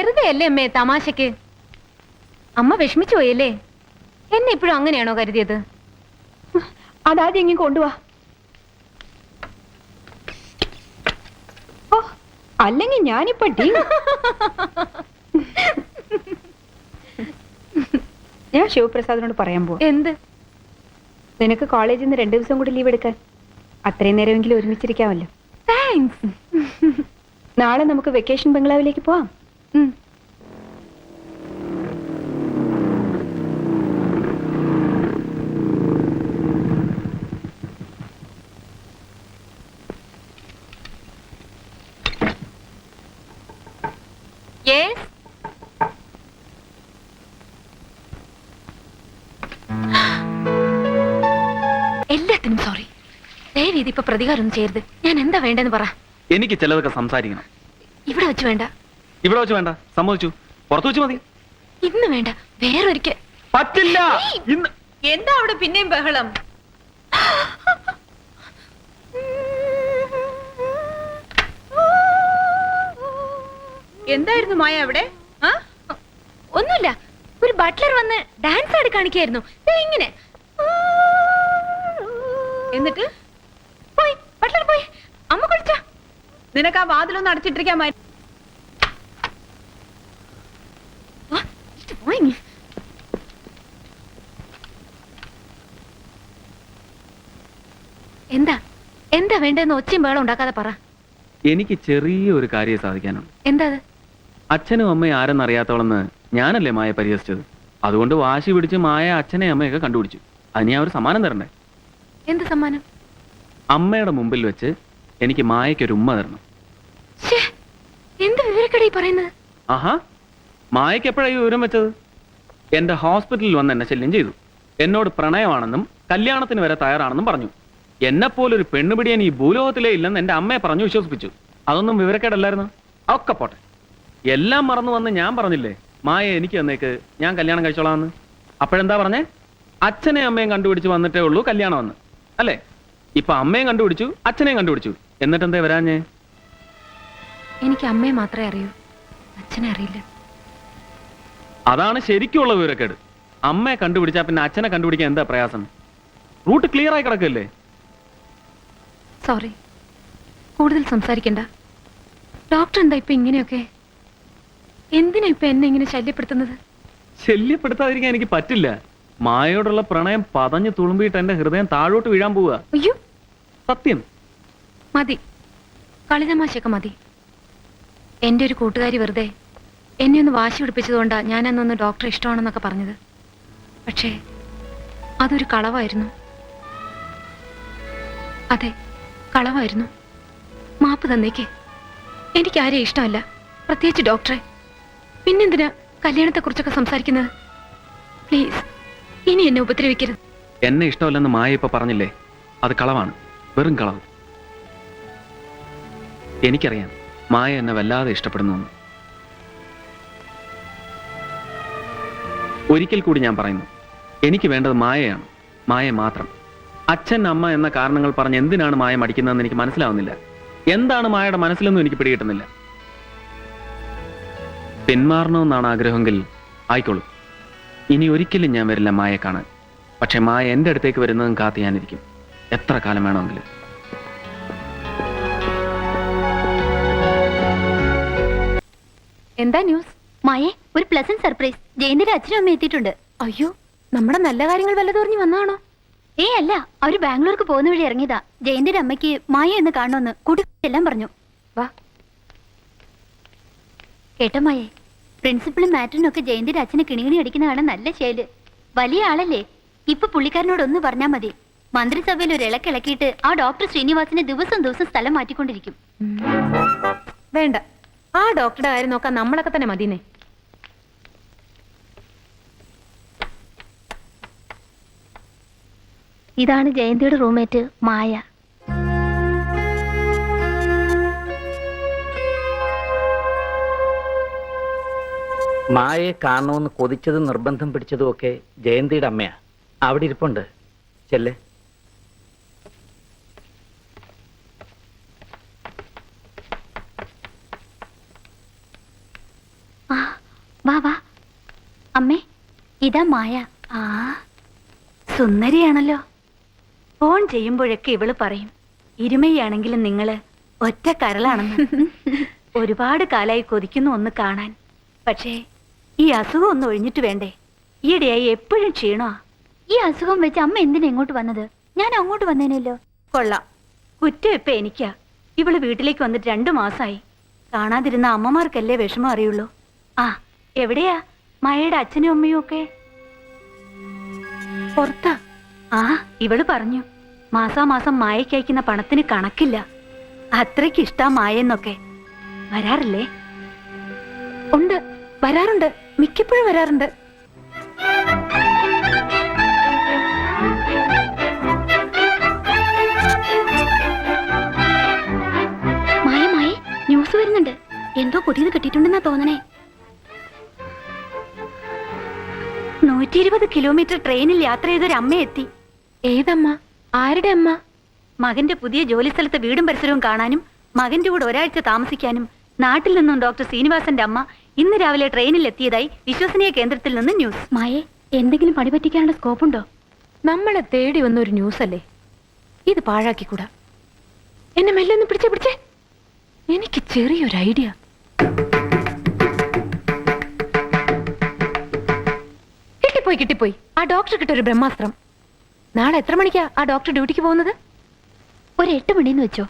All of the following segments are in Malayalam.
വെറുതെ അല്ലേ അമ്മേ തമാശക്ക്? അമ്മ വിഷമിച്ചു പോയല്ലേ? എന്നെ ഇപ്പോഴും അങ്ങനെയാണോ കരുതിയത്? അതാദ്യം ഇങ്ങനെ കൊണ്ടുവാ. ഓ അല്ലെങ്കിൽ ഞാനിപ്പോ ഡീ ഞാൻ ശിവപ്രസാദിനോട് പറയാൻ പോവാ. എന്ത്? നിനക്ക് കോളേജിൽ നിന്ന് രണ്ടു ദിവസം കൂടി ലീവ് എടുക്കാൻ. അത്രയും നേരമെങ്കിലും ഒരുമിച്ചിരിക്കാമല്ലോ. താങ്ക്സ് നാളെ നമുക്ക് വെക്കേഷൻ ബംഗ്ലാവിലേക്ക് പോവാം. എല്ലാത്തിനും സോറി ഇപ്പൊ പ്രതികാരം ചെയ്യരുത്. ഞാൻ എന്താ വേണ്ടെന്ന് പറ. എനിക്ക് ചിലതൊക്കെ സംസാരിക്കണം. ഇവിടെ വെച്ച് വേണ്ട. ഇവിടെ വെച്ച് വേണ്ട സമ്മതിച്ചു. പുറത്തു വെച്ച് മതി. ഇന്ന് വേണ്ട വേറൊരിക്കൽ. പറ്റില്ല. ഇന്ന് എന്താ അവിടെ പിന്നെയും ബഹളം? എന്തായിരുന്നു മായ അവിടെ? ആ? ഒന്നുമില്ല. ഒരു ബട്ട്ലർ വന്ന് ഡാൻസ് ആടി കാണിക്കായിരുന്നു. ദേ ഇങ്ങനെ. എന്നിട്ട്? പോയി ബട്ട്ലർ പോയി. അമ്മ കുളിച്ച. നിനക്ക് ആ വാതിലൊന്ന് അടച്ചിട്ടിരിക്കാൻ പോയി എന്താ? എന്താ വേണ്ടെന്ന് ഒച്ചയും ബേളം ഉണ്ടാക്കാതെ പറ. എനിക്ക് ചെറിയ ഒരു കാര്യം സാധിക്കാനുണ്ട് എന്താ അത്? അച്ഛനും അമ്മയും ആരെന്നറിയാത്തോളെന്ന് ഞാനല്ലേ മായ പരിഹസിച്ചത്? അതുകൊണ്ട് വാശി പിടിച്ച് മായ അച്ഛനെ അമ്മയൊക്കെ കണ്ടുപിടിച്ചു. അതിന് ഞാൻ ഒരു സമ്മാനം തരണ്ടേ? എന്ത് സമ്മാനം? അമ്മയുടെ മുമ്പിൽ വെച്ച് എനിക്ക് മായയ്ക്ക് ഒരു ഉമ്മ തരണം. എന്ത് വിവരക്കട ഈ പറയുന്നത്? ആഹാ മായയ്ക്ക് എപ്പോഴാണ് ഈ വിവരം വെച്ചത്? എന്റെ ഹോസ്പിറ്റലിൽ വന്ന് എന്നെ ശല്യം ചെയ്തു. എന്നോട് പ്രണയമാണെന്നും കല്യാണത്തിന് വരെ തയ്യാറാണെന്നും പറഞ്ഞു. എന്നെപ്പോലൊരു പെണ്ണുപിടിയൻ ഈ ഭൂലോകത്തിലേ ഇല്ലെന്ന് എന്റെ അമ്മയെ പറഞ്ഞു വിശ്വസിപ്പിച്ചു. അതൊന്നും വിവരക്കേടല്ലായിരുന്നു? ഒക്കെ പോട്ടെ. എല്ലാം മറന്നു വന്ന് ഞാൻ പറഞ്ഞില്ലേ മായ എനിക്ക് തന്നേക്ക് ഞാൻ കല്യാണം കഴിച്ചോളാന്ന്. അപ്പോഴെന്താ പറഞ്ഞേ? അച്ഛനെയും അമ്മയും കണ്ടുപിടിച്ച് വന്നിട്ടേ ഉള്ളൂ കല്യാണം വന്ന്. അല്ലേ? ഇപ്പൊ അമ്മയും കണ്ടുപിടിച്ചു അച്ഛനെയും കണ്ടുപിടിച്ചു. എന്നിട്ടെന്തേ വരാഞ്ഞേ? എനിക്ക് അമ്മയെ മാത്രമേ അറിയൂ. അച്ഛനെ അറിയില്ല. അതാണ് ശരിക്കുള്ള വിവരക്കേട്. അമ്മയെ കണ്ടുപിടിച്ചാ പിന്നെ അച്ഛനെ കണ്ടുപിടിക്കാൻ എന്താ പ്രയാസം? റൂട്ട് ക്ലിയർ ആയി കിടക്കല്ലേ? സോറി കൂടുതൽ സംസാരിക്കണ്ട. ഡോക്ടർ എന്താ ഇപ്പൊ ഇങ്ങനെയൊക്കെ? എന്തിനാ ഇപ്പൊ എന്നെ ഇങ്ങനെ ശല്യപ്പെടുത്തുന്നത്? ശല്യപ്പെടുത്താതിരിക്കാൻ എനിക്ക് പറ്റില്ല. മായയോടുള്ള പ്രണയം പതഞ്ഞു തുളുമ്പിയിട്ട് എന്റെ ഹൃദയം താഴോട്ട് വീഴാൻ പോവുക. അയ്യോ. സത്യം. മതി. കളിതമാശയൊക്കെ മതി. എന്റെ ഒരു കൂട്ടുകാരി വെറുതെ എന്നെ ഒന്ന് വാശി പിടിപ്പിച്ചതുകൊണ്ടാ ഞാൻ അന്നൊന്ന് ഡോക്ടറെ ഇഷ്ടമാണെന്നൊക്കെ പറഞ്ഞത്. പക്ഷേ അതൊരു കളവായിരുന്നു. അതെ. കളവായിരുന്നു. മാപ്പ് തന്നേക്കേ. എനിക്ക് ആരെയും ഇഷ്ടമല്ല. പ്രത്യേകിച്ച് ഡോക്ടറെ. പിന്നെന്തിനാ കല്യാണത്തെക്കുറിച്ചൊക്കെ സംസാരിക്കുന്നത്? പ്ലീസ് ഇനി എന്നെ ഉപദ്രവിക്കരുത്. എന്നെ ഇഷ്ടമല്ലെന്ന് മായ ഇപ്പൊ പറഞ്ഞില്ലേ? അത് കളവാണ്. വെറും കളവ്. എനിക്കറിയാം മായ എന്നെ വല്ലാതെ ഇഷ്ടപ്പെടുന്നു ഒരിക്കൽ കൂടി ഞാൻ പറയുന്നു. എനിക്ക് വേണ്ടത് മായയാണ്. മായ മാത്രം. അച്ഛൻ അമ്മ എന്ന കാരണങ്ങൾ പറഞ്ഞ് എന്തിനാണ് മായ മടിക്കുന്നതെന്ന് എനിക്ക് മനസ്സിലാവുന്നില്ല. എന്താണ് മായയുടെ മനസ്സിലൊന്നും എനിക്ക് പിടികിട്ടുന്നില്ല. പിന്മാറണമെന്നാണ് ആഗ്രഹമെങ്കിൽ ആയിക്കോളൂ. ഇനി ഒരിക്കലും ഞാൻ വരില്ല മായയെ കാണാൻ. പക്ഷെ മായ എന്റെ അടുത്തേക്ക് വരുന്നതും കാത്ത് ഞാനിരിക്കും. എത്ര കാലം വേണമെങ്കിലും. എന്താ ന്യൂസ് മായെ ഒരു പ്ലസന്റ് സർപ്രൈസ് ജയന്തിന്റെ അച്ഛനും അമ്മ എത്തിയിട്ടുണ്ട്. അയ്യോ നമ്മുടെ നല്ല കാര്യങ്ങൾ വല്ലതും വല്ലതോറിഞ്ഞു വന്നാണോ ഏ അല്ല അവർ ബാംഗ്ലൂർക്ക് പോകുന്ന വഴി ഇറങ്ങിയതാ. ജയന്തിന്റെ അമ്മയ്ക്ക് മായ എന്ന് കാണണമെന്ന് കൂടി എല്ലാം പറഞ്ഞു. വാ. കേട്ടോ മായേ പ്രിൻസിപ്പളും മാറ്ററിനും ഒക്കെ ജയന്തിന്റെ അച്ഛനെ കിണികിണി അടിക്കുന്ന കാണാൻ നല്ല ശൈൽ. വലിയ ആളല്ലേ? ഇപ്പൊ പുള്ളിക്കാരനോട് ഒന്ന് പറഞ്ഞാ മതി. മന്ത്രിസഭയിൽ ഒരു ഇളക്കിളക്കിയിട്ട് ആ ഡോക്ടർ ശ്രീനിവാസിനെ ദിവസം ദിവസം സ്ഥലം മാറ്റിക്കൊണ്ടിരിക്കും. വേണ്ട. ആ ഡോക്ടറുടെ കാര്യം നോക്കാൻ നമ്മളൊക്കെ തന്നെ മതിനെ ഇതാണ് ജയന്തിയുടെ റൂംമേറ്റ് മായ. മായയെ കാണണമെന്ന് കൊതിച്ചതും നിർബന്ധം പിടിച്ചതും ഒക്കെ ജയന്തിയുടെ അമ്മയാ. അവിടെ ഇരിപ്പുണ്ട്. ചെല്ലേ. വാ വാ. അമ്മേ ഇതാ മായ. ആ സുന്ദരിയാണല്ലോ. ഫോൺ ചെയ്യുമ്പോഴൊക്കെ ഇവൾ പറയും ഇരുമയാണെങ്കിലും നിങ്ങൾ ഒറ്റ കരളാണെന്ന്. ഒരുപാട് കാലായി കൊതിക്കുന്നു ഒന്ന് കാണാൻ. പക്ഷേ ഈ അസുഖം ഒന്ന് ഒഴിഞ്ഞിട്ട് വേണ്ടേ? ഈയിടെയായി എപ്പോഴും ക്ഷീണോ? ഈ അസുഖം വെച്ച് അമ്മ എന്തിനാ ഇങ്ങോട്ട് വന്നത്? ഞാൻ അങ്ങോട്ട് വന്നേനല്ലോ. കൊള്ളാം. കുറ്റം ഇപ്പൊ എനിക്കാ. ഇവൾ വീട്ടിലേക്ക് വന്നിട്ട് രണ്ടു മാസമായി കാണാതിരുന്ന അമ്മമാർക്കല്ലേ വിഷമം അറിയുള്ളൂ. ആ എവിടെയാ? മഴയുടെ അച്ഛനും അമ്മയും ഒക്കെ? പുറത്താ. ആ ഇവൾ പറഞ്ഞു. മാസാമാസം മായയ്ക്ക് അയക്കുന്ന പണത്തിന് കണക്കില്ല. അത്രയ്ക്ക് ഇഷ്ടാ മായെന്നൊക്കെ. വരാറില്ലേ? ഉണ്ട്. വരാറുണ്ട്. മിക്കപ്പോഴും വരാറുണ്ട്. മായ മായ ന്യൂസ് വരുന്നുണ്ട്. എന്തോ പുതിയത് കിട്ടിയിട്ടുണ്ടെന്നാ തോന്നണേ. നൂറ്റി ഇരുപത് കിലോമീറ്റർ ട്രെയിനിൽ യാത്ര ചെയ്തൊരമ്മ എത്തി ഏതമ്മ? ആരുടെ അമ്മ? മകന്റെ പുതിയ ജോലി സ്ഥലത്തെ വീടും പരിസരവും കാണാനും മകന്റെ കൂടെ ഒരാഴ്ച താമസിക്കാനും നാട്ടിൽ നിന്നും ഡോക്ടർ ശ്രീനിവാസന്റെ അമ്മ ഇന്ന് രാവിലെ ട്രെയിനിൽ എത്തിയതായി വിശ്വസനീയ കേന്ദ്രത്തിൽ നിന്ന് ന്യൂസ്. മായെ എന്തെങ്കിലും പണി പറ്റിക്കാനുള്ള സ്കോപ്പ് ഉണ്ടോ നമ്മളെ തേടി വന്ന ഒരു ന്യൂസ് അല്ലേ ഇത് പാഴാക്കിക്കൂടാ. എന്നെ മെല്ലെ ഒന്ന് പിടിച്ചേ പിടിച്ചേ. എനിക്ക് ചെറിയൊരു ഐഡിയ. കിട്ടിപ്പോയി കിട്ടിപ്പോയി. ആ ഡോക്ടർ കിട്ടൊരു ബ്രഹ്മാസ്ത്രം. നാളെ എത്ര മണിക്കാ ആ ഡോക്ടർ ഡ്യൂട്ടിക്ക് പോകുന്നത്? ഒരു എട്ട് മണിന്ന് വെച്ചോ.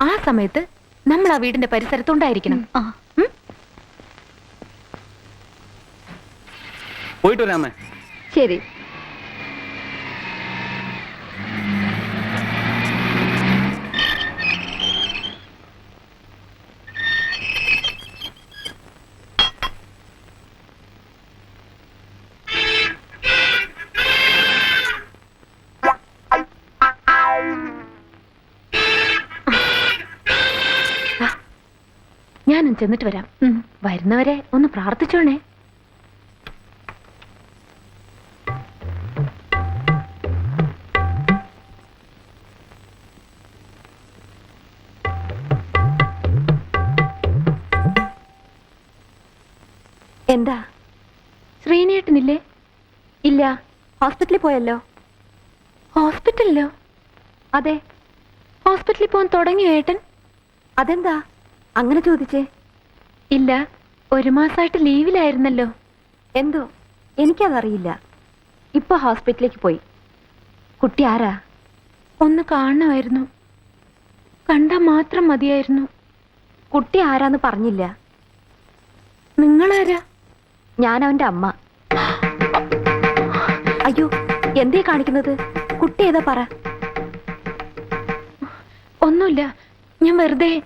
ആ സമയത്ത് നമ്മൾ ആ വീടിന്റെ പരിസരത്തുണ്ടായിരിക്കണം. ആ. ഉം? പോയിട്ട് വരാമേ ശരി. ഞാനും ചെന്നിട്ട് വരാം. വരുന്നവരെ ഒന്ന് പ്രാർത്ഥിച്ചോണേ. എന്താ? ശ്രീനേട്ടനില്ലേ? ഇല്ല. ഹോസ്പിറ്റലിൽ പോയല്ലോ? ഹോസ്പിറ്റലിലോ? അതെ. ഹോസ്പിറ്റലിൽ പോകാൻ തുടങ്ങിയോ ഏട്ടൻ? അതെന്താ? അങ്ങനെ ചോദിച്ചേ? ഇല്ല ഒരു മാസമായിട്ട് ലീവിലായിരുന്നല്ലോ. എന്തോ? എനിക്കതറിയില്ല. ഇപ്പൊ ഹോസ്പിറ്റലിലേക്ക് പോയി. കുട്ടി ആരാ? ഒന്ന് കാണണമായിരുന്നു. കണ്ടാ മാത്രം മതിയായിരുന്നു. കുട്ടി ആരാന്ന് പറഞ്ഞില്ല. നിങ്ങളാരാ? ഞാൻ അവന്റെ അമ്മ. അയ്യോ എന്തേ കാണിക്കുന്നത്? കുട്ടി ഏതാ പറ. ഒന്നുമില്ല ഞാൻ വെറുതെ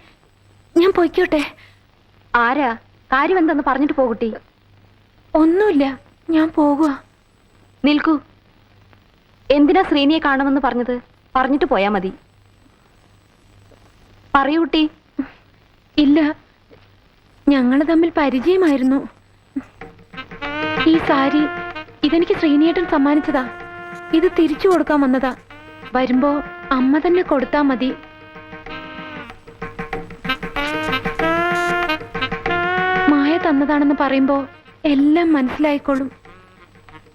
ഞാൻ പൊയ്ക്കോട്ടെ. ആരാ? കാര്യം എന്തെന്ന് പറഞ്ഞിട്ട് പോകുട്ടി ഒന്നുമില്ല ഞാൻ പോകുക നിൽക്കൂ. എന്തിനാ ശ്രീനിയെ കാണുമെന്ന് പറഞ്ഞത്? പറഞ്ഞിട്ട് പോയാ മതി. പറയൂട്ടി ഇല്ല ഞങ്ങൾ തമ്മിൽ പരിചയമായിരുന്നു. ഈ സാരി ഇതെനിക്ക് ശ്രീനിയേട്ടൻ സമ്മാനിച്ചതാ. ഇത് തിരിച്ചു കൊടുക്കാൻ വന്നതാ. വരുമ്പോ അമ്മ തന്നെ കൊടുത്താ മതി. തന്നതാണെന്ന് പറയുമ്പോ എല്ലാം മനസ്സിലായിക്കോളും.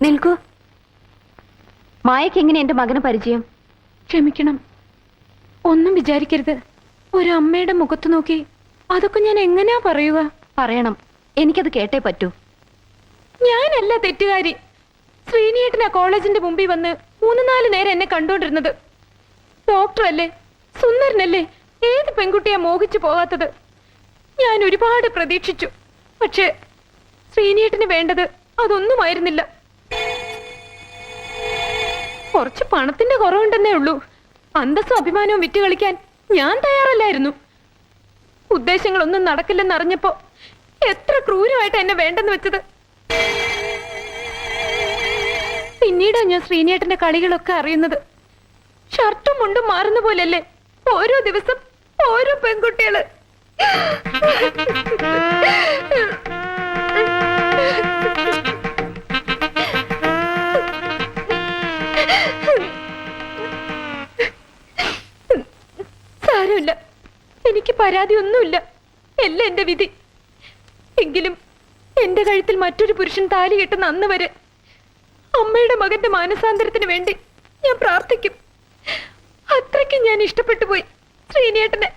നിൽക്കൂ. മായക്ക് എങ്ങനെ എന്റെ മകന് പരിചയം? ക്ഷമിക്കണം. ഒന്നും വിചാരിക്കരുത്. ഒരു അമ്മയുടെ മുഖത്ത് നോക്കി അതൊക്കെ ഞാൻ എങ്ങനെയാ പറയുക? പറയണം. എനിക്കത് കേട്ടേ പറ്റൂ. ഞാനല്ല തെറ്റുകാരി. ശ്രീനിയേട്ടനാ കോളേജിന്റെ മുമ്പിൽ വന്ന് മൂന്ന് നാല് നേരം എന്നെ കണ്ടോണ്ടിരുന്നത്. ഡോക്ടറല്ലേ? സുന്ദരനല്ലേ? ഏത് പെൺകുട്ടിയാ മോഹിച്ചു പോകാത്തത്? ഞാൻ ഒരുപാട് പ്രതീക്ഷിച്ചു. പക്ഷേ ശ്രീനിയേട്ടന് വേണ്ടത് അതൊന്നുമായിരുന്നില്ല. കുറച്ച് പണത്തിന്റെ കുറവുണ്ടെന്നേ ഉള്ളൂ. അന്തസ്സും അഭിമാനവും വിറ്റ് കളിക്കാൻ ഞാൻ തയ്യാറല്ലായിരുന്നു. ഉദ്ദേശങ്ങളൊന്നും നടക്കില്ലെന്ന് അറിഞ്ഞപ്പോ എത്ര ക്രൂരമായിട്ട് എന്നെ വേണ്ടെന്ന് വെച്ചത്. പിന്നീടാ ഞാൻ ശ്രീനേട്ടന്റെ കളികളൊക്കെ അറിയുന്നത്. ഷർട്ടും മുണ്ടും മാറുന്ന പോലെയല്ലേ ഓരോ ദിവസം ഓരോ പെൺകുട്ടികൾ. സാരമില്ല. എനിക്ക് പരാതിയൊന്നുമില്ല. എല്ലാം എന്റെ വിധി. എങ്കിലും എന്റെ കഴുത്തിൽ മറ്റൊരു പുരുഷൻ താലി കെട്ടുന്ന അന്ന് വരെ അമ്മയുടെ മകന്റെ മാനസാന്തരത്തിന് വേണ്ടി ഞാൻ പ്രാർത്ഥിക്കും. അത്രയ്ക്ക് ഞാൻ ഇഷ്ടപ്പെട്ടു പോയി ശ്രീനേട്ടനെ